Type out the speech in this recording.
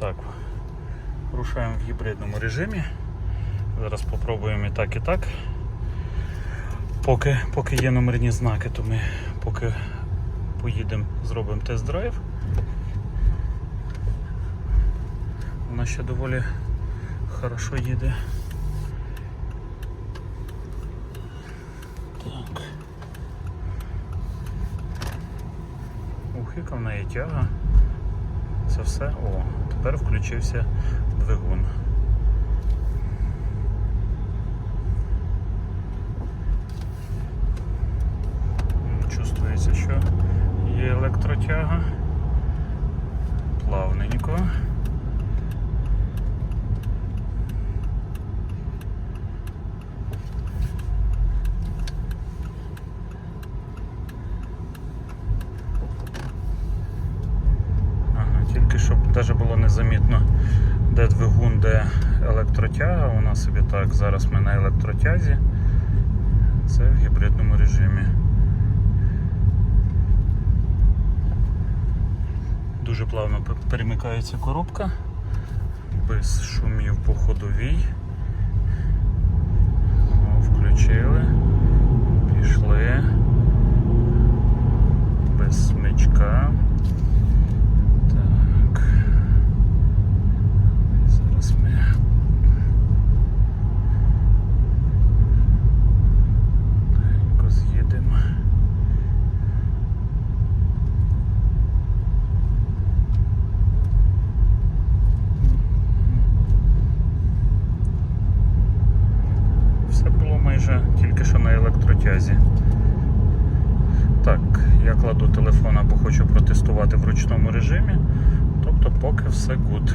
Так, рушаємо в гібридному режимі. Зараз спробуємо і так, і так. Поки, поки є номерні знаки, то ми поки поїдемо, зробимо тест-драйв. Вона ще доволі хорошо їде. Так. Ух, яка в неї тяга. Це все. О, тепер включився двигун. Чувствується, що є електротяга. Плавненько. Ага, щоб навіть було незамітно, де двигун, де електротяга. Вона собі так. Зараз ми на електротязі. Це в гібридному режимі. Дуже плавно перемикається коробка. Без шумів по ходовій. О, включили. Пішли. Без смичка. Так. Зараз ми. Легенько з'їдемо. Все було майже тільки що на електротязі. Так, я кладу телефон або хочу протестувати в ручному режимі. Тобто поки все good.